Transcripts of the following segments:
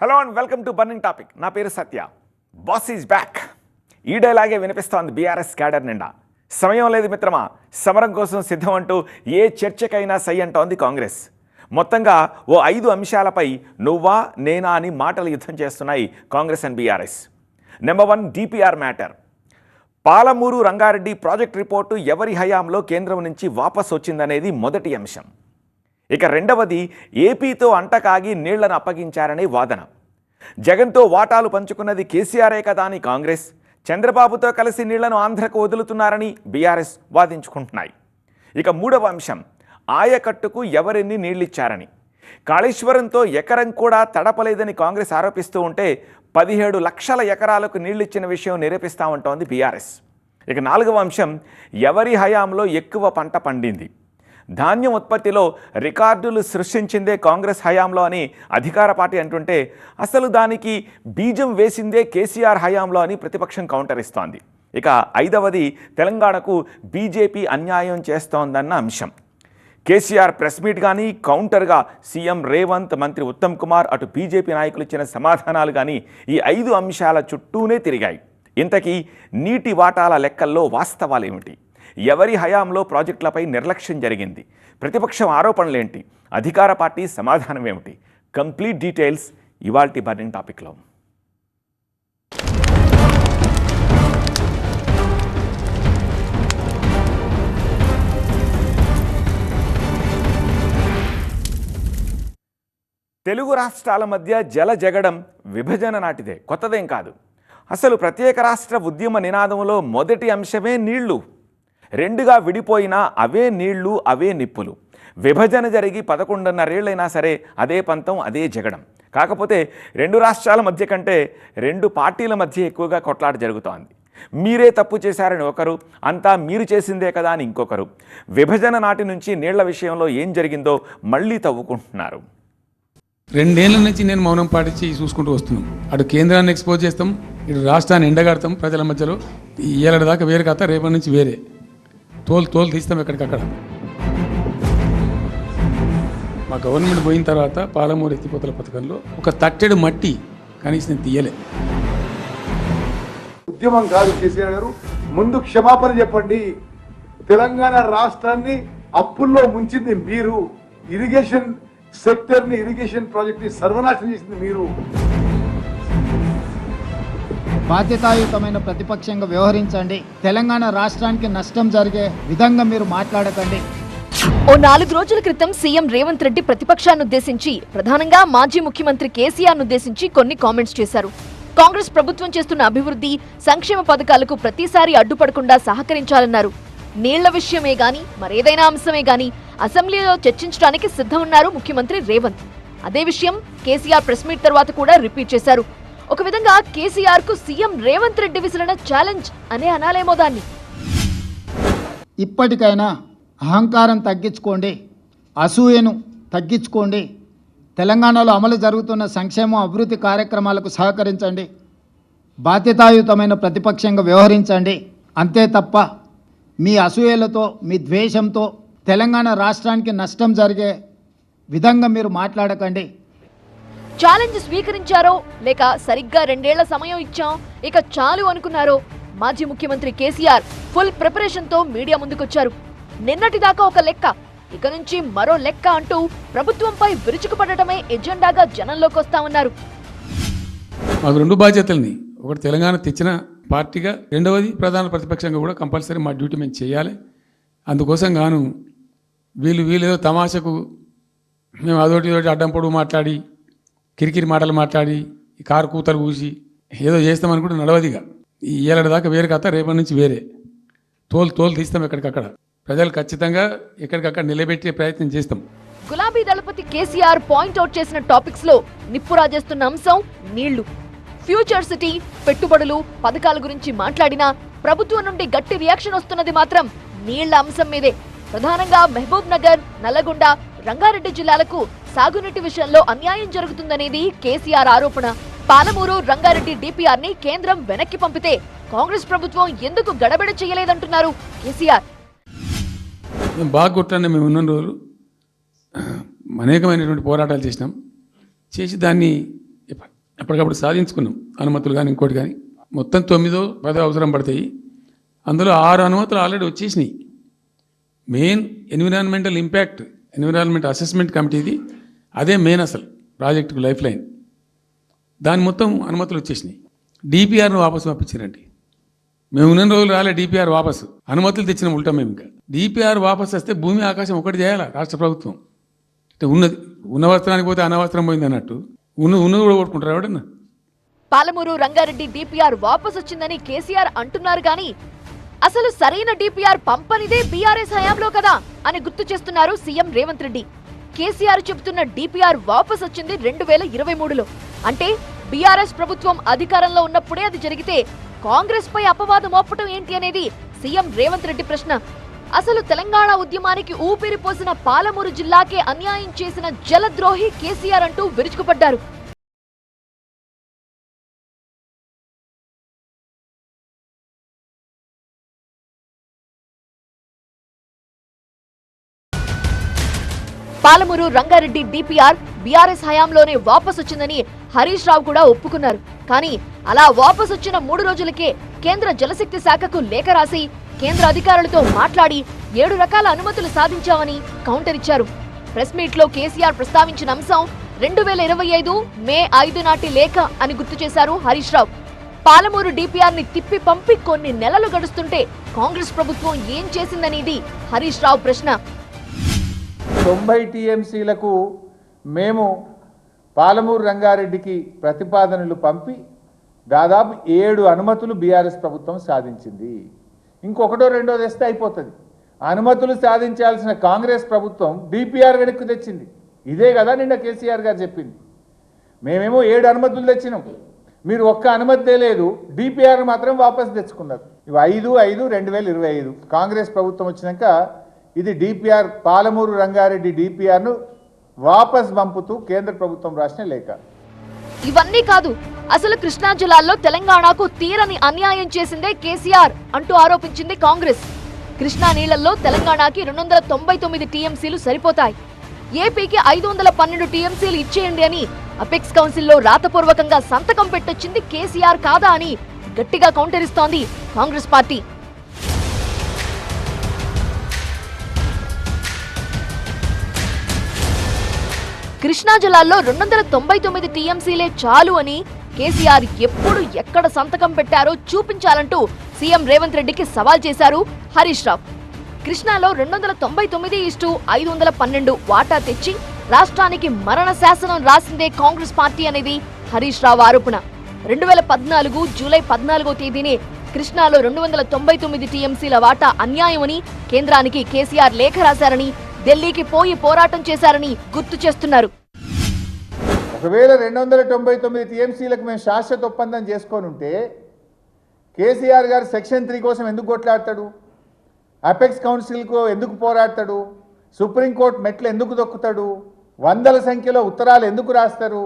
Hello and welcome to burning topic నా పేరు సత్య. Boss is back ఈ డైలాగే వినిపిస్తోంది? బీఆర్ఎస్ క్యాడర్ నిండా. సమయం లేదు మిత్రమా. సమరం కోసం సిద్ధం అంటూ ఏ చర్చకైనా సై అంటోంది కాంగ్రెస్. మొత్తంగా ఓ ఐదు అంశాలపై నువ్వా నేనా అని మాటలు యుద్ధం చేస్తున్నాయి Congress and BRS number one DPR matter Palamuru Rangareddy project report ఎవరి హయాంలో కేంద్రం నుంచి వాపస్ వచ్చిందనేది మొదటి అంశం. ఇక రెండవది ఏపీతో అంటకాగి నీళ్ళను అప్పగించారనే వాదన. జగన్తో వాటాలు పంచుకున్నది కేసీఆరే కదా అని కాంగ్రెస్. చంద్రబాబుతో కలిసి నీళ్ళను ఆంధ్రకు వదులుతున్నారని బీఆర్ఎస్ వాదించుకుంటున్నాయి. ఇక మూడవ అంశం ఆయకట్టుకు ఎవరెన్ని నీళ్ళిచ్చారని. కాళేశ్వరంతో ఎకరం కూడా తడపలేదని కాంగ్రెస్ ఆరోపిస్తూ ఉంటే పదిహేడు లక్షల ఎకరాలకు నీళ్ళిచ్చిన విషయం నిరూపిస్తామంటోంది బీఆర్ఎస్. ఇక నాలుగవ అంశం ఎవరి హయాంలో ఎక్కువ పంట పండింది? ధాన్యం ఉత్పత్తిలో రికార్డులు సృష్టించిందే కాంగ్రెస్ హయాంలో అని అధికార పార్టీ అంటుంటే అసలు దానికి బీజం వేసిందే కేసీఆర్ హయాంలో అని ప్రతిపక్షం కౌంటర్ ఇస్తోంది ఇక ఐదవది తెలంగాణకు బీజేపీ అన్యాయం చేస్తోందన్న అంశం. కేసీఆర్ ప్రెస్ మీట్ కానీ కౌంటర్గా సీఎం రేవంత్ మంత్రి ఉత్తమ్ కుమార్ అటు బీజేపీ నాయకులు ఇచ్చిన సమాధానాలు కానీ ఈ ఐదు అంశాల చుట్టూనే తిరిగాయి. ఇంతకీ నీటి వాటాల లెక్కల్లో వాస్తవాలేమిటి? ఎవరి హయాంలో ప్రాజెక్టులపై నిర్లక్ష్యం జరిగింది? ప్రతిపక్షం ఆరోపణలేంటి? అధికార పార్టీ సమాధానం ఏమిటి కంప్లీట్ డీటెయిల్స్ ఇవాల్టి బర్నింగ్ టాపిక్లో. తెలుగు రాష్ట్రాల మధ్య జల జగడం విభజన నాటిదే. కొత్తదేం కాదు. అసలు ప్రత్యేక రాష్ట్ర ఉద్యమ నినాదంలో మొదటి అంశమే నీళ్ళు. రెండుగా విడిపోయినా అవే నీళ్ళు అవే నిప్పులు. విభజన జరిగి పదకొండున్నరేళ్ళైనా సరే అదే పంతం అదే జగడం. కాకపోతే రెండు రాష్ట్రాల మధ్య కంటే రెండు పార్టీల మధ్య ఎక్కువగా కొట్లాట జరుగుతోంది. మీరే తప్పు చేశారని ఒకరు అంతా మీరు చేసిందే కదా అని ఇంకొకరు. విభజన నాటి నుంచి నీళ్ళ విషయంలో ఏం జరిగిందో మళ్ళీ తవ్వుకుంటున్నారు. రెండేళ్ళ నుంచి నేను మౌనం పాటించి చూసుకుంటూ వస్తున్నాం. అటు కేంద్రాన్ని ఎక్స్పోజ్ చేస్తాం ఇటు రాష్ట్రాన్ని ఎండగడతాం ప్రజల మధ్యలో. ఏళ్ళ దాకా వేరే కథ రేపటి నుంచి వేరే. తోలు తోలు తీస్తాం ఎక్కడికక్కడ. మా గవర్నమెంట్ పోయిన తర్వాత పాలమూరు ఎత్తిపోతల పథకంలో ఒక తట్టెడు మట్టి కనీసం నేను తీయలే. ఉద్యమం కాదు కేసీఆర్ గారు ముందు క్షమాపణ చెప్పండి. తెలంగాణ రాష్ట్రాన్ని అప్పుల్లో ముంచింది మీరు. ఇరిగేషన్ సెక్టర్ని ఇరిగేషన్ ప్రాజెక్ట్ని సర్వనాశనం చేసింది మీరు. బాధ్యతాయుతమైన ప్రతిపక్షంగా వ్యవహరించండి. తెలంగాణ రాష్ట్రానికి నష్టం జరిగే విధంగా మీరు మాట్లాడకండి. ఓ నాలుగు రోజుల క్రితం సీఎం రేవంత్ రెడ్డి ప్రతిపక్షాన్ని ఉద్దేశించి ప్రధానంగా మాజీ ముఖ్యమంత్రి కేసీఆర్ ఉద్దేశించి కొన్ని కామెంట్స్ చేశారు. కాంగ్రెస్ ప్రభుత్వం చేస్తున్న అభివృద్ధి సంక్షేమ పథకాలకు ప్రతిసారి అడ్డుపడకుండా సహకరించాలన్నారు. నీళ్ళ విషయమే గాని మరేదైనా అంశమే గాని అసెంబ్లీలో చర్చించడానికి సిద్ధం ఉన్నారు ముఖ్యమంత్రి రేవంత్. అదే విషయం కేసీఆర్ ప్రెస్ మీట్ తర్వాత కూడా రిపీట్ చేశారు. ఒక విధంగా కేసీఆర్కు సీఎం రేవంత్ రెడ్డి విసిరిన ఛాలెంజ్ అనే అనాలేమో దాన్ని. ఇప్పటికైనా అహంకారం తగ్గించుకోండి అసూయను తగ్గించుకోండి తెలంగాణలో అమలు జరుగుతున్న సంక్షేమ అభివృద్ధి కార్యక్రమాలకు సహకరించండి బాధ్యతాయుతమైన ప్రతిపక్షంగా వ్యవహరించండి. అంతే తప్ప మీ అసూయలతో మీ ద్వేషంతో తెలంగాణ రాష్ట్రానికి నష్టం జరిగే విధంగా మీరు మాట్లాడకండి. ఛాలెంజ్ స్వీకరించారో లేక సరిగ్గా రెండేళ్ళ సమయం ఇచ్చాం ఇక చాలు అనుకున్నారో మాజీ ముఖ్యమంత్రి కేసీఆర్ ఫుల్ ప్రిపరేషన్తో మీడియా ముందుకొచ్చారు. నిన్నటిదాకా ఒక లెక్క ఇక నుంచి మరో లెక్క అంటూ ప్రభుత్వంపై విరుచుకుపడటమే ఎజెండాగా జనంలోకి వస్తామన్నారు. మాకు రెండు బాధ్యతల్ని ఒకటి తెలంగాణ తెచ్చిన పార్టీగా రెండవది ప్రధాన ప్రతిపక్షంగా కూడా కంపల్సరీ మా డ్యూటీ మేము చేయాలి. అందుకోసం గాను వీళ్ళు వీళ్ళేదో తమాషకు మేము అదోటి అడ్డం పొడుగు మాట్లాడి కిరికిరి మాటలు మాట్లాడి కారు కూతలు కూసి ఏదో చేస్తామని కూడా నడవదిగా. ఈ ఏళ్ళ దాకా వేరే కథ రేపటి నుంచి వేరే. తోలు తోలు తీస్తాం ఎక్కడికక్కడ. ప్రజలు ఖచ్చితంగా ఎక్కడికక్కడ నిలబెట్టే ప్రయత్నం చేస్తాం. గులాబీ దళపతి కేసీఆర్ పాయింట్ అవుట్ చేసిన టాపిక్స్లో నిప్పు రాజేస్తున్న అంశం నీళ్ళు. ఫ్యూచర్ సిటీ పెట్టుబడులు పథకాల గురించి మాట్లాడినా ప్రభుత్వం నుండి గట్టి రియాక్షన్ వస్తున్నది మాత్రం నీళ్ళ అంశం మీదే. ప్రధానంగా మహబూబ్ నగర్ నల్లగొండ రంగారెడ్డి జిల్లాలకు సాగునీటి విషయంలో అన్యాయం జరుగుతుందనేది కేసీఆర్ ఆరోపణ. పాలమూరు రంగారెడ్డి డిపిఆర్ని కేంద్రం వెనక్కి పంపితే కాంగ్రెస్ ప్రభుత్వం ఎందుకు గడబిడ చేయలేదంటున్నారు కేసీఆర్. మేము బాగా కొట్టాను మేము ఉన్న రోజులు అనేకమైనటువంటి పోరాటాలు చేసినాం. చేసి దాన్ని ఎప్ప- ఎప్పటికప్పుడు సాధించుకున్నాం. అనుమతులు కానీ ఇంకోటి కానీ మొత్తం తొమ్మిదో పదో అవసరం పడతాయి. అందులో ఆరు అనుమతులు ఆల్రెడీ వచ్చేసినాయి. Main environmental impact environment assessment కమిటీది అదే మెయిన్ అసలు ప్రాజెక్టుకు లైఫ్ లైన్ దాని మొత్తం అనుమతులు వచ్చేసినాయి. డిపిఆర్ను వాపసు పంపించారండి. మేము ఉన్న రోజులు రాలే డిపిఆర్ వాపసు. అనుమతులు తెచ్చిన ఉల్టా మేము ఇంకా. డిపిఆర్ వాపసు వస్తే భూమి ఆకాశం ఒకటి చేయాలా రాష్ట్ర ప్రభుత్వం? అంటే ఉన్నది. ఉన్న వస్త్రానికి పోతే అనవస్త్రం పోయింది అన్నట్టు. ఉన్న ఉన్నది కూడా కొట్టుకుంటారు ఎవడన్నా? పాలమూరు రంగారెడ్డి డిపిఆర్ వాపస్ వచ్చిందని కేసీఆర్ అంటున్నారు కానీ అసలు సరైన డిపిఆర్ పంపనిదే బీఆర్ఎస్ హయాంలో కదా అని గుర్తు చేస్తున్నారు సీఎం రేవంత్ రెడ్డి. కేసీఆర్ చెబుతున్న డిపిఆర్ వాపస్ వచ్చింది రెండు వేల ఇరవై మూడులో. అంటే బీఆర్ఎస్ ప్రభుత్వం అధికారంలో ఉన్నప్పుడే అది జరిగితే కాంగ్రెస్ పై అపవాదం మోపటం ఏంటి అనేది సీఎం రేవంత్ రెడ్డి ప్రశ్న. అసలు తెలంగాణ ఉద్యమానికి ఊపిరి పోసిన పాలమూరు జిల్లాకే అన్యాయం చేసిన జలద్రోహి కేసీఆర్ అంటూ విరుచుకుపడ్డారు. పాలమూరు రంగారెడ్డి డిపిఆర్ బీఆర్ఎస్ హయాంలోనే వాపసు వచ్చిందని హరీష్ రావు కూడా ఒప్పుకున్నారు. కానీ అలా వాపసు వచ్చిన మూడు రోజులకే కేంద్ర జలశక్తి శాఖకు లేఖ రాసి కేంద్ర అధికారులతో మాట్లాడి ఏడు రకాల అనుమతులు సాధించామని కౌంటర్ ఇచ్చారు. ప్రెస్ మీట్లో కేసీఆర్ ప్రస్తావించిన అంశం రెండు వేల ఇరవై ఐదు మే ఐదు నాటి లేఖ అని గుర్తు చేశారు హరీష్ రావు. పాలమూరు డిపిఆర్ని తిప్పి పంపి కొన్ని నెలలు గడుస్తుంటే కాంగ్రెస్ ప్రభుత్వం ఏం చేసిందనేది హరీష్ రావు ప్రశ్న. తొంభై టీఎంసీలకు మేము పాలమూరు రంగారెడ్డికి ప్రతిపాదనలు పంపి దాదాపు ఏడు అనుమతులు బీఆర్ఎస్ ప్రభుత్వం సాధించింది. ఇంకొకటో రెండో తెస్తే అయిపోతుంది. అనుమతులు సాధించాల్సిన కాంగ్రెస్ ప్రభుత్వం డిపిఆర్ వెనక్కి తెచ్చింది. ఇదే కదా నిన్న కేసీఆర్ గారు చెప్పింది. మేమేమో ఏడు అనుమతులు తెచ్చినాం. మీరు ఒక్క అనుమతి లేదు డిపిఆర్ మాత్రం వాపసు తెచ్చుకున్నారు. ఇవి ఐదు ఐదు రెండు వేల ఇరవై ఐదు కాంగ్రెస్ ప్రభుత్వం వచ్చినాక ఇది డిపిఆర్ పాలమూరు రంగారెడ్డి డిపిఆర్ను వాపస్ పంపుతూ కేంద్ర ప్రభుత్వం రాసిన లేఖ. ఇవన్నీ కాదు అసలు కృష్ణా జిల్లాలో తెలంగాణకు తీరని అన్యాయం చేసిందే కేసీఆర్ అంటూ ఆరోపించింది కాంగ్రెస్. కృష్ణా నీళ్ళలో తెలంగాణకి రెండు వందల తొంభై తొమ్మిది టీఎంసీలు సరిపోతాయి. ఏపీకి ఐదు వందల పన్నెండు టీఎంసీలు ఇచ్చేయండి అని అపెక్స్ కౌన్సిల్లో రాతపూర్వకంగా సంతకం పెట్టొచ్చింది కేసీఆర్ కాదా అని గట్టిగా కౌంటర్ ఇస్తోంది కాంగ్రెస్ పార్టీ. కృష్ణా జిల్లాలో రెండు వందల తొంభై తొమ్మిది టీఎంసీలే చాలు అని కేసీఆర్ ఎప్పుడు ఎక్కడ సంతకం పెట్టారో చూపించాలంటూ సీఎం రేవంత్ రెడ్డికి సవాల్ చేశారు హరీష్ రావు. కృష్ణాలో రెండు వందల తొంభై తొమ్మిది ఇస్టు ఐదు వందల పన్నెండు వాటా తెచ్చి రాష్ట్రానికి మరణ శాసనం రాసిందే కాంగ్రెస్ పార్టీ అనేది హరీష్ రావు ఆరోపణ. రెండు వేల పద్నాలుగు జూలై పద్నాలుగో తేదీనే కృష్ణాలో రెండు వందల తొంభై తొమ్మిది టీఎంసీల వాటా అన్యాయమని కేంద్రానికి కేసీఆర్ లేఖ రాశారని ఢిల్లీకి పోయి పోరాటం చేశారని గుర్తు చేస్తున్నారు. ఒకవేళ రెండు వందల తొంభై తొమ్మిది టీఎంసీలకు మేము శాశ్వత ఒప్పందం చేసుకొని ఉంటే కేసీఆర్ గారు సెక్షన్ త్రీ కోసం ఎందుకు కొట్లాడతాడు? అపెక్స్ కౌన్సిల్కు ఎందుకు పోరాడతాడు? సుప్రీంకోర్టు మెట్లు ఎందుకు దొక్కుతాడు? వందల సంఖ్యలో ఉత్తరాలు ఎందుకు రాస్తారు?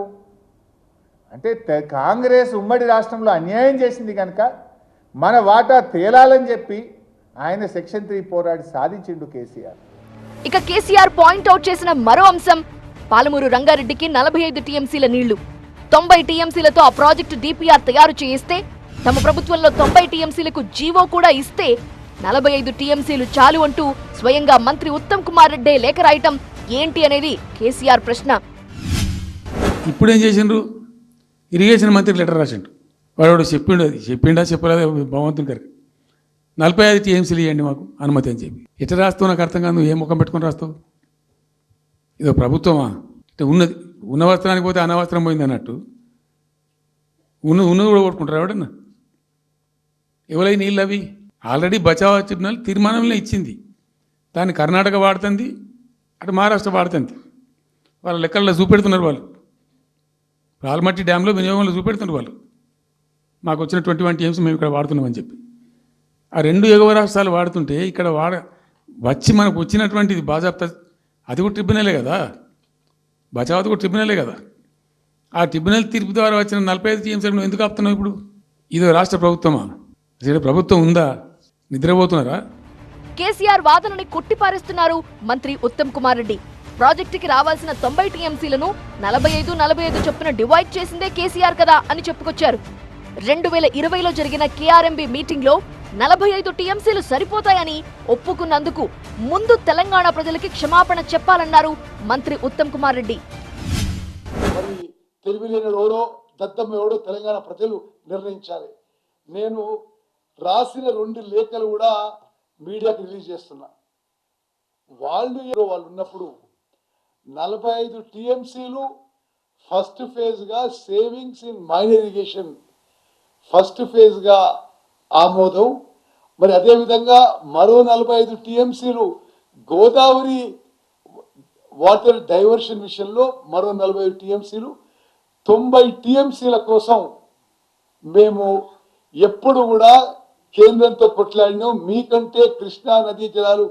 అంటే కాంగ్రెస్ ఉమ్మడి రాష్ట్రంలో అన్యాయం చేసింది కనుక మన వాటా తేలాలని చెప్పి ఆయన సెక్షన్ త్రీ పోరాడి సాధించిండు కేసీఆర్. ఇక కేసీఆర్ పాయింట్ అవుట్ చేసిన మరో అంశం పాలమూరు రంగారెడ్డికి నలభై ఐదు టీఎంసీల నీళ్ళు. తొంభై టీఎంసీలతో ఆ ప్రాజెక్టు డిపిఆర్ తయారు చేయిస్తే తమ ప్రభుత్వంలో తొంభై టీఎంసీలకు జీవో కూడా ఇస్తే నలభై ఐదు టీఎంసీలు చాలు అంటూ స్వయంగా మంత్రి ఉత్తమ్ కుమార్ రెడ్డే లేఖ రాయటం ఏంటి అనేది కేసీఆర్ ప్రశ్న. ఇప్పుడు ఏం చేసిండ్రు? ఇరిగేషన్ మంత్రి లెటర్ రాసిండు. వాడు చెప్పిండు అది. చెప్పిండా చెప్పలేదు? భగవంతుని గారికి. నలభై ఐదు టీఎంసీలు ఇవ్వండి మాకు అనుమతి అని చెప్పి. ఎట్లా రాస్తావు నాకు అర్థం కాదు నువ్వు ఏ ముఖం పెట్టుకొని రాస్తావు? ఇదో ప్రభుత్వమా? అంటే ఉన్నది ఉన్న వస్త్రానికి పోతే అనవసరం పోయింది అన్నట్టు. ఉన్న ఉన్నది కూడా కొట్టుకుంటారు ఎవడన్నా? ఎవరై నీళ్ళు అవి? ఆల్రెడీ బచావా ట్రిబ్యునల్ తీర్మానంలో ఇచ్చింది. దాన్ని కర్ణాటక వాడుతుంది అటు మహారాష్ట్ర వాడుతుంది. వాళ్ళ లెక్కల్లో చూపెడుతున్నారు వాళ్ళు. రాల్మట్టి డ్యాంలో వినియోగంలో చూపెడుతున్నారు వాళ్ళు. మాకు వచ్చిన ట్వంటీ వన్ టీఎంస్ మేము ఇక్కడ వాడుతున్నామని చెప్పి. ఆ రెండు ఎగువ రాష్ట్రాలు వాడుతుంటే ఇక్కడ వాడ వచ్చి మనకు వచ్చినటువంటిది బాజాప్తా అది కూడా ట్రిబ్యునలే కదా? బచావత్ కూడా ట్రిబ్యునలే కదా? ఆ ట్రిబ్యునల్ తీర్పు ద్వారా వచ్చిన నలభై ఐదు టీఎంసీ నువ్వు ఎందుకు ఆపుతున్నావు ఇప్పుడు? ఇదో రాష్ట్ర ప్రభుత్వమా? అసలు ప్రభుత్వం ఉందా? నిద్రపోతున్నారా? కేసీఆర్ వాదనని కొట్టిపారేస్తున్నారు మంత్రి ఉత్తమ్ కుమార్ రెడ్డి. ప్రాజెక్టుకి రావాల్సిన తొంభై టీఎంసీలను నలభై ఐదు నలభై ఐదు చొప్పున డివైడ్ చేసిందే కేసీఆర్ కదా అని చెప్పుకొచ్చారు. రెండు వేల ఇరవైలో జరిగిన కేఆర్ఎంబి మీటింగ్లో నలభై ఐదు టీఎంసీలు సరిపోతాయని ఒప్పుకున్నందుకు ముందు తెలంగాణ ప్రజలకి క్షమాపణ చెప్పాలన్నారు మంత్రి ఉత్తమ్ కుమార్ రెడ్డి. మరి ఎవడో దద్దమ్మ ఎవడో తెలంగాణ ప్రజలు నిర్ణయించాలి. నేను రాసిన రెండు లేఖలు కూడా మీడియాకి రిలీజ్ చేస్తున్నా. వాళ్ళు వాళ్ళు ఉన్నప్పుడు నలభై ఐదు టీఎంసీలు first ఫేజ్గా savings in main irrigation first ఫేజ్గా ఆమోదం. మరి అదేవిధంగా మరో నలభై ఐదు టీఎంసీలు గోదావరి వాటర్ డైవర్షన్ విషయంలో మరో నలభై ఐదు టీఎంసీలు. తొంభై టీఎంసీల కోసం మేము ఎప్పుడు కూడా కేంద్రంతో కొట్లాడినాం. మీకంటే కృష్ణా నదీ జలాలు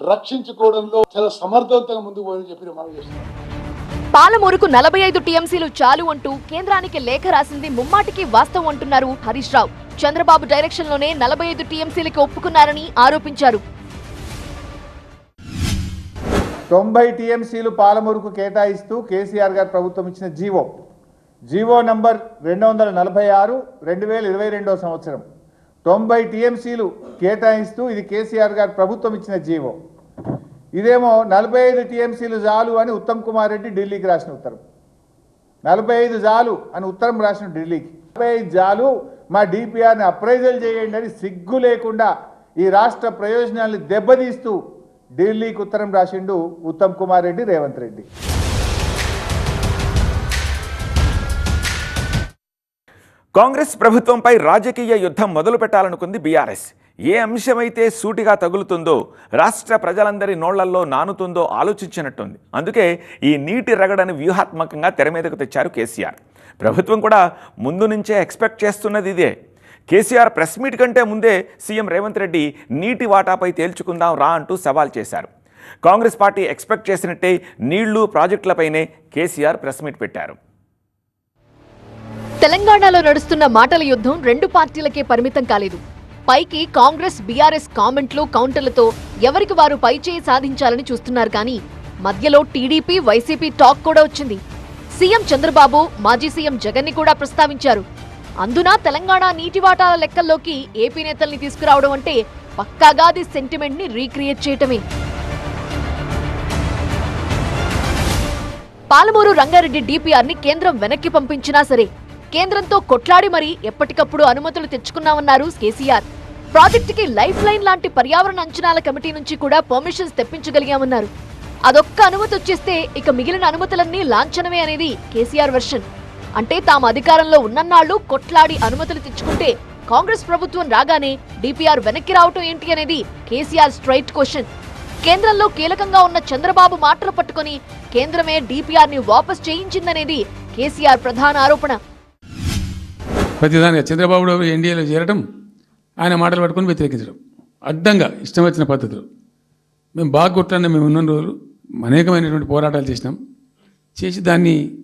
రక్షించుకోవడంలో చాలా సమర్థవంతంగా ముందుకు పోయని చెప్పి మనం చేస్తున్నాం పాలమూరుకు నలభై ఐదు టీఎంసీలు చాలు అంటూ కేంద్రానికి లేఖ రాసింది ముమ్మాటికి వాస్తవం అంటున్నారు హరీష్ రావు. చంద్రబాబు డైరెక్షన్లోనే నలభై ఐదు టీఎంసీలకు ఒప్పుకున్నారని ఆరోపించారు. తొంభై టీఎంసీలు పాలమూరుకు కేటాయిస్తూ కేసీఆర్ గారు ప్రభుత్వం ఇచ్చిన జీవో. జీవో నంబర్ రెండు వందల నలభై ఆరు రెండు వేల ఇరవై రెండో సంవత్సరం. తొంభై టీఎంసీలు కేటాయిస్తూ ఇది కేసీఆర్ గారు ప్రభుత్వం ఇచ్చిన జీవో. ఇదేమో నలభై ఐదు టీఎంసీలు చాలు అని ఉత్తమ్ కుమార్ రెడ్డి ఢిల్లీకి రాసిన ఉత్తరం. నలభై ఐదు జాలు అని ఉత్తరం రాసిన ఢిల్లీకి. నలభై ఐదు జాలు మా డిపిఆర్ని అప్రైజల్ చేయండి అని సిగ్గు లేకుండా ఈ రాష్ట్ర ప్రయోజనాల్ని దెబ్బతీస్తూ ఢిల్లీకి ఉత్తరం రాసిండు ఉత్తమ్ కుమార్ రెడ్డి రేవంత్ రెడ్డి. కాంగ్రెస్ ప్రభుత్వంపై రాజకీయ యుద్ధం మొదలు పెట్టాలనుకుంది బీఆర్ఎస్. ఏ అంశమైతే సూటిగా తగులుతుందో రాష్ట్ర ప్రజలందరి నోళ్ళల్లో నానుతుందో ఆలోచించినట్టుంది. అందుకే ఈ నీటి రగడని వ్యూహాత్మకంగా తెర మీదకు తెచ్చారు కేసీఆర్. ప్రభుత్వం కూడా ముందు నుంచే ఎక్స్పెక్ట్ చేస్తున్నది ఇదే. కేసీఆర్ ప్రెస్ మీట్ కంటే ముందే సీఎం రేవంత్ రెడ్డి నీటి వాటాపై తేల్చుకుందాం రా అంటూ సవాల్ చేశారు. కాంగ్రెస్ పార్టీ ఎక్స్పెక్ట్ చేసినట్టే నీళ్ళు ప్రాజెక్టులపైనే కేసీఆర్ ప్రెస్ మీట్ పెట్టారు. తెలంగాణలో నడుస్తున్న మాటల యుద్ధం రెండు పార్టీలకే పరిమితం కాలేదు. పైకి కాంగ్రెస్ బీఆర్ఎస్ కామెంట్లు కౌంటర్లతో ఎవరికి వారు పైచేయి సాధించాలని చూస్తున్నారు కానీ మధ్యలో టీడీపీ వైసీపీ టాక్ కూడా వచ్చింది. సీఎం చంద్రబాబు మాజీ సీఎం జగన్ని కూడా ప్రస్తావించారు. అందున తెలంగాణ నీటి వాటాల లెక్కల్లోకి ఏపీ నేతల్ని తీసుకురావడం అంటే పక్కాగా అది సెంటిమెంట్ని రీక్రియేట్ చేయటమే. పాలమూరు రంగారెడ్డి డిపిఆర్ని కేంద్రం వెనక్కి పంపించినా సరే కేంద్రంతో కొట్లాడి మరీ ఎప్పటికప్పుడు అనుమతులు తెచ్చుకున్నామన్నారు కేసీఆర్. ప్రాజెక్టుకి లైఫ్ లైన్ లాంటి పర్యావరణ అంచనాల కమిటీ నుంచి కూడా పర్మిషన్స్ తెప్పించగలిగామన్నారు. అదొక్క అనుమతి వచ్చేస్తే ఇక మిగిలిన అనుమతులన్నీ లాంఛనమే అనేది కేసీఆర్ వెర్షన్. అంటే తాము అధికారంలో ఉన్నన్నాళ్ళు కొట్లాడి అనుమతులు తెచ్చుకుంటే కాంగ్రెస్ ప్రభుత్వం రాగానే డిపిఆర్ వెనక్కి రావటం ఏంటి అనేది కేసీఆర్ స్ట్రైట్ క్వశ్చన్. కేంద్రంలో కీలకంగా ఉన్న చంద్రబాబు మాటలు పట్టుకొని కేంద్రమే డిపిఆర్ని వాపస్ చేయించిందనేది కేసీఆర్ ప్రధాన ఆరోపణ. ప్రతిదానిగా చంద్రబాబు ఎన్డీఏలో చేరడం ఆయన మాటలు పట్టుకొని వ్యతిరేకించడం. అడ్డంగా ఇష్టం వచ్చిన పద్ధతులు. మేము బాగా కొట్లాడినా మేము ఉన్న రోజులు అనేకమైనటువంటి పోరాటాలు చేసినాం. చేసి దాన్ని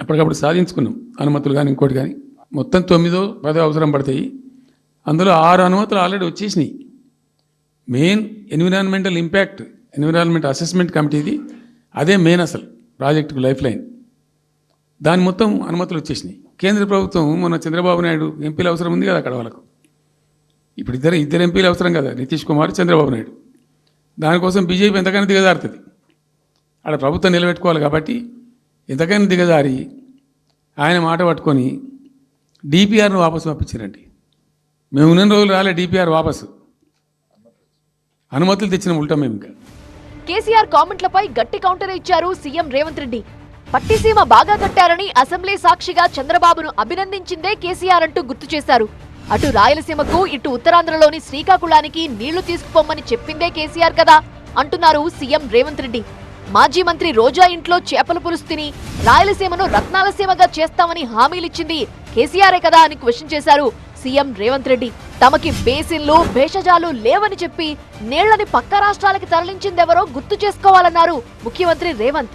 ఎప్పటికప్పుడు సాధించుకున్నాం. అనుమతులు కానీ ఇంకోటి కానీ మొత్తం తొమ్మిదో పదో అవసరం పడతాయి. అందులో ఆరు అనుమతులు ఆల్రెడీ వచ్చేసినాయి. Main environmental impact environment assessment కమిటీది. అదే మెయిన్ అసలు ప్రాజెక్టుకు లైఫ్ లైన్. దాని మొత్తం అనుమతులు వచ్చేసినాయి. కేంద్ర ప్రభుత్వం మొన్న చంద్రబాబు నాయుడు ఎంపీలు అవసరం ఉంది కదా అక్కడ వాళ్ళకు. ఇప్పుడు ఇద్దరు ఇద్దరు ఎంపీలు అవసరం కదా. నితీష్ కుమార్ చంద్రబాబు నాయుడు. దానికోసం బీజేపీ ఎంతకైనా దిగజారుతుంది. ఆడ ప్రభుత్వం నిలబెట్టుకోవాలి కాబట్టి ఎంతకైనా దిగజారి ఆయన మాట పట్టుకొని డిపిఆర్ను వాపసు పంపించారండి. మేము ఉన్న రోజులు రాలే డిపిఆర్ వాపసు. అనుమతులు తెచ్చిన ఉంటాం మేము ఇంకా. కేసీఆర్ కామెంట్లపై గట్టి కౌంటర్ ఇచ్చారు సీఎం రేవంత్ రెడ్డి. పట్టిసీమ బాగా కట్టారని అసెంబ్లీ సాక్షిగా చంద్రబాబును అభినందించిందే కేసీఆర్ అంటూ గుర్తు చేశారు. అటు రాయలసీమకు ఇటు ఉత్తరాంధ్రలోని శ్రీకాకుళానికి నీళ్ళు తీసుకుపోమ్మని చెప్పిందే కేసీఆర్ కదా అంటున్నారు సీఎం రేవంత్ రెడ్డి. మాజీ మంత్రి రోజా ఇంట్లో చేపల పులుసు తిని రాయలసీమను రత్నాలసీమగా చేస్తామని హామీలిచ్చింది కేసీఆరే కదా అని క్వశ్చన్ చేశారు సీఎం రేవంత్ రెడ్డి. తమకి బేసిన్లు భేషజాలు లేవని చెప్పి నీళ్ళని పక్క రాష్ట్రాలకి తరలించిందెవరో గుర్తు చేసుకోవాలన్నారు ముఖ్యమంత్రి రేవంత్.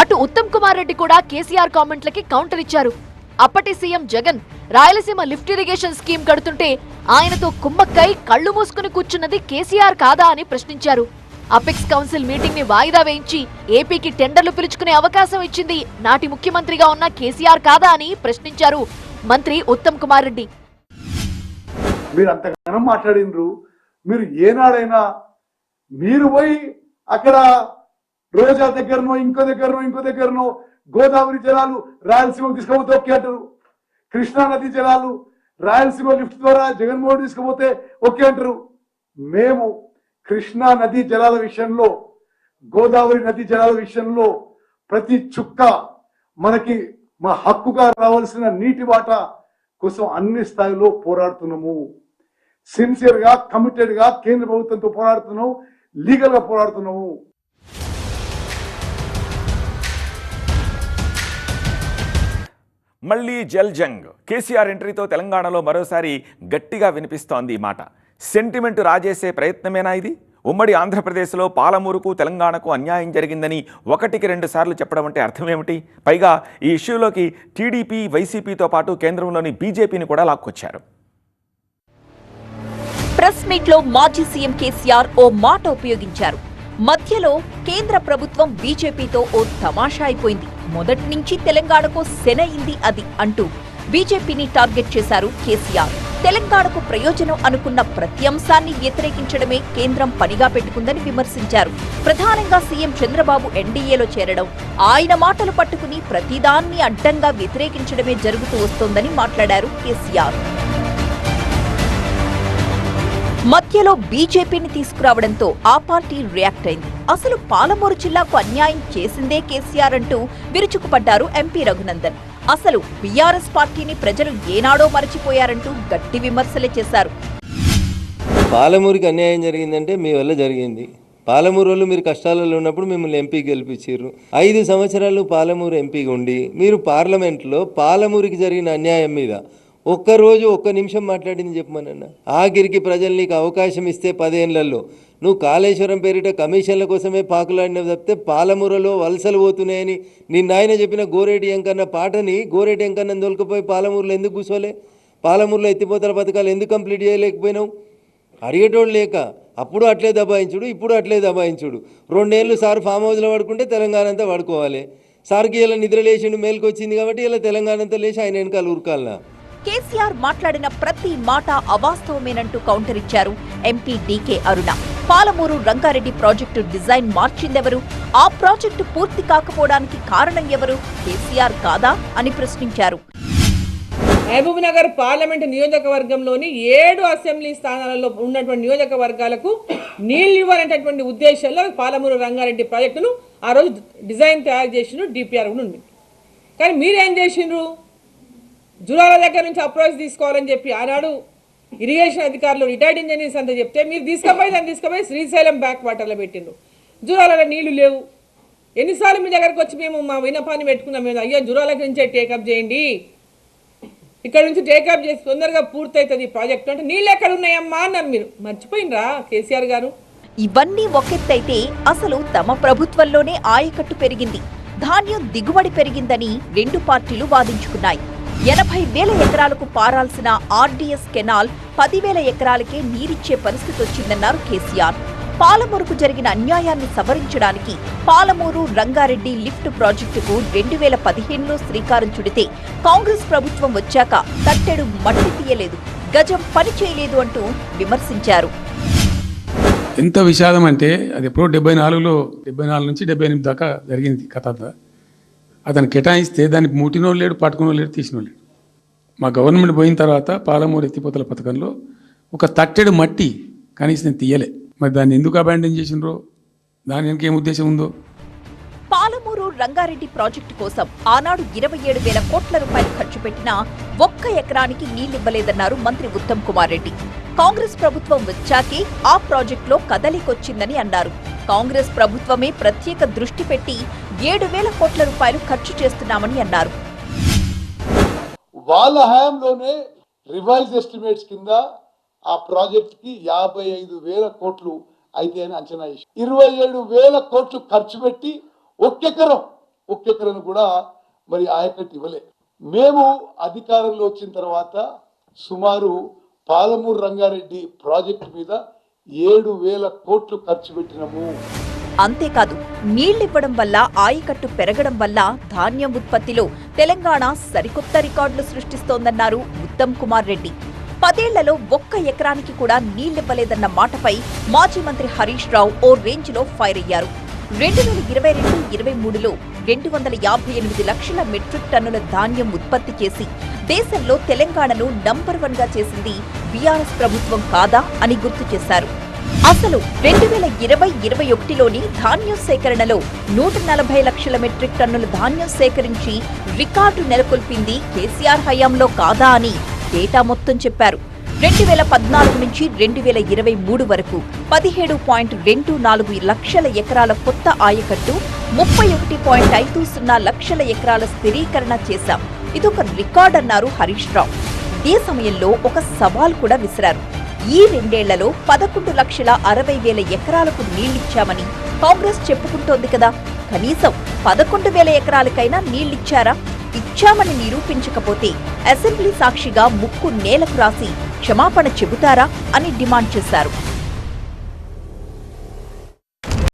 అటు ఉత్తమ్ కుమార్ రెడ్డి కూడా కేసీఆర్ కామెంట్లకి కౌంటర్ ఇచ్చారు. అప్పటి CM Jagan Rayalaseema lift irrigation scheme కడుతుంటే ఆయనతో కుమ్మక్కై కళ్ళు మూసుకుని కూర్చున్నది కేసీఆర్ కాదా అని ప్రశ్నించారు. అపెక్స్ కౌన్సిల్ మీటింగ్ని వాయిదా వేయించి ఏపీకి టెండర్లు పిలుచుకునే అవకాశం ఇచ్చింది నాటి ముఖ్యమంత్రిగా ఉన్న కేసీఆర్ కాదా అని ప్రశ్నించారు మంత్రి ఉత్తమ్ కుమార్ రెడ్డి. మీరు అంతగానం మాట్లాడినరు. మీరు ఏనాడైనా మీరు పోయి అక్కడ రోజా దగ్గరనో ఇంకో దగ్గరనో ఇంకో దగ్గరనో గోదావరి జలాలు రాయలసీమకు తీసుకుపోతే ఓకే అంటారు. కృష్ణానది జలాలు రాయలసీమ లిఫ్ట్ ద్వారా జగన్మోహన్ తీసుకుపోతే ఓకే అంటారు. మేము కృష్ణా నదీ జలాల విషయంలో గోదావరి నది జలాల విషయంలో ప్రతి చుక్క మనకి మా హక్కుగా రావాల్సిన నీటి వాటా కోసం అన్ని స్థాయిలో పోరాడుతున్నాము. సిన్సియర్గా కమిటెడ్గా కేంద్ర ప్రభుత్వంతో పోరాడుతున్నాము. లీగల్గా పోరాడుతున్నాము. మళ్ళీ జల్ జంగ్ కేసీఆర్ ఎంట్రీతో తెలంగాణలో మరోసారి గట్టిగా వినిపిస్తోంది ఈ మాట. సెంటిమెంట్ రాజేసే ప్రయత్నమేనా ఇది? ఉమ్మడి ఆంధ్రప్రదేశ్లో పాలమూరుకు తెలంగాణకు అన్యాయం జరిగిందని ఒకటికి రెండు సార్లు చెప్పడం అంటే అర్థమేమిటి? పైగా ఈ ఇష్యూలోకి టీడీపీ వైసీపీతో పాటు కేంద్రంలోని బీజేపీని కూడా లాక్కొచ్చారు. ప్రెస్ మీట్లో మాజీ సీఎం కేసీఆర్ ఓ మాట ఉపయోగించారు. మధ్యలో కేంద్ర ప్రభుత్వం బీజేపీతో ఓ తమాషా అయిపోయింది. మొదటి నుంచి తెలంగాణకు సెనయింది అది అంటూ బీజేపీని టార్గెట్ చేశారు కేసీఆర్. తెలంగాణకు ప్రయోజనం అనుకున్న ప్రతి అంశాన్ని వ్యతిరేకించడమే కేంద్రం పనిగా పెట్టుకుందని విమర్శించారు. ప్రధానంగా సీఎం చంద్రబాబు ఎన్డీఏలో చేరడం ఆయన మాటలు పట్టుకుని ప్రతిదాన్ని అడ్డంగా వ్యతిరేకించడమే జరుగుతూ వస్తోందని మాట్లాడారు కేసీఆర్. మధ్యలో బీజేపీని తీసుకురావడంతో ఆ పార్టీ రియాక్ట్ అయింది. అసలు పాలమూరు జిల్లాకు అన్యాయం చేసిందే కేసీఆర్ అంటూ విరుచుకుపడ్డారు ఎంపీ రఘునందన్. అసలు బీఆర్ఎస్ పార్టీని ప్రజలు ఏనాడో మరచిపోయారంటూ గట్టి విమర్శలే చేశారు. పాలమూరుకి అన్యాయం జరిగిందంటే మీ వల్ల జరిగింది. పాలమూరు వాళ్ళు మీరు కష్టాలలో ఉన్నప్పుడు మిమ్మల్ని ఎంపీ గెలిపించారు. ఐదు సంవత్సరాలు పాలమూరు ఎంపీగా ఉండి మీరు పార్లమెంట్లో పాలమూరుకి జరిగిన అన్యాయం మీద ఒక్కరోజు ఒక్క నిమిషం మాట్లాడింది చెప్పమనన్న ఆఖరికి ప్రజలు నీకు అవకాశం ఇస్తే పదేళ్ళలో నువ్వు కాళేశ్వరం పేరిట కమిషన్ల కోసమే పాకులాడినవి తప్పితే పాలమూరలో వలసలు పోతున్నాయని నిన్న ఆయన చెప్పిన గోరేటి ఎంకన్న పాటని గోరేటి ఎంకన్న దొలకపోయి పాలమూరులో ఎందుకు కూర్చోలే? పాలమూరులో ఎత్తిపోతల పథకాలు ఎందుకు కంప్లీట్ చేయలేకపోయినావు? అడిగేటోడు లేక అప్పుడు అట్లే దబాయించుడు ఇప్పుడు అట్లే దబాయించుడు. రెండేళ్ళు సార్ ఫామ్ హౌస్లో పడుకుంటే తెలంగాణ అంతా పడుకోవాలి. సార్కి ఇలా నిద్ర లేచిండు మేలుకొచ్చింది కాబట్టి ఇలా తెలంగాణ అంతా లేచి ఆయన వెనకాల ఉరకాలనా? కేసీఆర్ మాట్లాడిన ప్రతి మాట అవాస్తవమేనంటూ కౌంటర్ ఇచ్చారు ఎంపీ డీకే అరుణ. పాలమూరు రంగారెడ్డి ప్రాజెక్టు డిజైన్ మార్చిందెవరు? ఆ ప్రాజెక్టు పూర్తి కాకపోవడానికి కారణం ఎవరు? కేసీఆర్ కాదా? అని ప్రశ్నించారు. మహబూబ్ నగర్ పార్లమెంట్ నియోజకవర్గంలోని ఏడు అసెంబ్లీ స్థానాలలో ఉన్నటువంటి నియోజకవర్గాలకు నీళ్ళు ఇవ్వాలనేటటువంటి ఉద్దేశంలో పాలమూరు రంగారెడ్డి ప్రాజెక్టును ఆ రోజు డిజైన్ తయారు చేసిండ్రు డిపిఆర్ కూడా ఉంది కానీ మీరేం చేసిండ్రు? జురాల దగ్గర నుంచి అప్రోచ్ తీసుకోవాలని చెప్పి ఆనాడు ఇరిగేషన్ అధికారులు రిటైర్డ్ ఇంజనీర్స్ అంతా చెప్తే మీరు తీసుకుపోయి దాన్ని తీసుకుపోయి శ్రీశైలం బ్యాక్ వాటర్లో పెట్టిండ్రు. జురాలలో నీళ్ళు లేవు. ఎన్నిసార్లు మీ దగ్గరకు వచ్చి మేము మా వినపాన్ని పెట్టుకున్నాం. మేము అయ్యా జురాల నుంచే టేకప్ చేయండి. ఇక్కడ నుంచి టేకప్ చేసి తొందరగా పూర్తవుతుంది ఈ ప్రాజెక్ట్ అంటే నీళ్ళు ఎక్కడ ఉన్నాయమ్మా అన్నారు మీరు. మర్చిపోయినరా కేసీఆర్ గారు? ఇవన్నీ ఒకెత్తైతే అసలు తమ ప్రభుత్వంలోనే ఆయకట్టు పెరిగింది. ధాన్యం దిగుబడి పెరిగిందని రెండు పార్టీలు వాదించుకున్నాయి. ఎనభై వేల ఎకరాలకు పారాల్సిన ఆర్డీఎస్ కెనాల్ పదివేల ఎకరాలకే నీరిచ్చే పరిస్థితి వచ్చిందన్నారు కేసీఆర్. పాలమూరుకు జరిగిన అన్యాయాన్ని సవరించడానికి పాలమూరు రంగారెడ్డి లిఫ్ట్ ప్రాజెక్టుకు రెండు వేల పదిహేనులో శ్రీకారం చుడితే కాంగ్రెస్ ప్రభుత్వం వచ్చాక తట్టెడు మట్టి తీయలేదు గజం పని చేయలేదు అంటూ విమర్శించారు. ఎంత విషాదం అంటే అది ఎప్పుడో డెబ్బై నాలుగులో డెబ్బై నాలుగు నుంచి డెబ్బై ఎనిమిది దాకా జరిగింది కథ అతను కేటాయిస్తే దానికి ముట్టినోడు లేడు పట్టుకునోడు లేడు లేడు మా గవర్నమెంట్ పోయిన తర్వాత పాలమూరు ఎత్తిపోతల పథకంలో ఒక తట్టెడు మట్టి కనీసం నేను తీయలే. మరి దాన్ని ఎందుకు అబాండన్ చేసినరో దాని వెనక ఏం ఉద్దేశం ఉందో? పాలమూరు రంగారెడ్డి ప్రాజెక్టు కోసం ఆనాడు ఇరవై ఏడు వేల కోట్ల రూపాయలు ఖర్చు పెట్టినా ఒక్క ఎకరానికి నీళ్ళివ్వలేదన్నారు మంత్రి ఉత్తమ్ కుమార్ రెడ్డి. కాంగ్రెస్ ప్రభుత్వం వచ్చాకే ఆ ప్రాజెక్టులో కదలికొచ్చిందని అన్నారు. కాంగ్రెస్ ప్రభుత్వమే ప్రత్యేక దృష్టి పెట్టి ఏడు వేల కోట్ల రూపాయలు ఖర్చు చేస్తున్నామని అన్నారు. వాళ్ళ హయాంలోనే రివైజ్ ఎస్టిమేట్స్ కింద ఆ ప్రాజెక్ట్కి యాభై ఐదు వేల కోట్లు అయితే అని అంచనా వేసి ఇరవై ఏడు వేల కోట్లు ఖర్చు పెట్టి ఒక్కెకరం ఒక్కెకరను కూడా మరి ఆయకట్టు ఇవ్వలే. మేము అధికారంలో వచ్చిన తర్వాత సుమారు పాలమూరు రంగారెడ్డి ప్రాజెక్టు మీద ఏడు వేల కోట్లు ఖర్చు పెట్టినము. అంతేకాదు నీళ్ళివ్వడం వల్ల ఆయకట్టు పెరగడం వల్ల ధాన్యం ఉత్పత్తిలో తెలంగాణ సరికొత్త రికార్డులు సృష్టిస్తోందన్నారు ఉత్తమ్ కుమార్ రెడ్డి. పదేళ్ళలో ఒక్క ఎకరానికి కూడా నీళ్ళివ్వలేదన్న మాటపై మాజీ మంత్రి హరీష్ రావు ఓ రేంజ్లో ఫైర్ అయ్యారు. రెండు వేల ఇరవై రెండు ఇరవై మూడులో రెండు వందల యాభై ఎనిమిది లక్షల మెట్రిక్ టన్నుల ధాన్యం ఉత్పత్తి చేసి దేశంలో తెలంగాణను నంబర్ వన్గా చేసింది బీఆర్ఎస్ ప్రభుత్వం కాదా అని గుర్తు చేశారు. అసలు రెండు వేల ఇరవై ఇరవై ఒకటిలోని ధాన్యం సేకరణలో నూట నలభై లక్షల మెట్రిక్ టన్నుల ధాన్యం సేకరించి రికార్డు నెలకొల్పింది కేసీఆర్ హయాంలో కాదా అని డేటా మొత్తం చెప్పారు. రెండు వేల పద్నాలుగు నుంచి రెండు వేల ఇరవై మూడు వరకు పదిహేడు పాయింట్ రెండు నాలుగు లక్షల ఎకరాల కొత్త ఆయకట్టు ముప్పై ఒకటి పాయింట్ ఐదు సున్నా లక్షల ఎకరాల స్థిరీకరణ చేశాం. ఇదొక రికార్డ్ అన్నారు హరీష్ రావు. ఇదే సమయంలో ఒక సవాల్ కూడా విసిరారు. ఈ రెండేళ్ళలో పదకొండు లక్షల అరవై వేల ఎకరాలకు నీళ్ళిచ్చామని కాంగ్రెస్ చెప్పుకుంటోంది కదా. కనీసం పదకొండు వేల ఎకరాలకైనా నీళ్ళిచ్చారా ఇచ్చామని నిరూపించకపోతే అసెంబ్లీ సాక్షిగా ముక్కు నేలకు రాసి క్షమాపణ చెబుతారా అని డిమాండ్ చేశారు.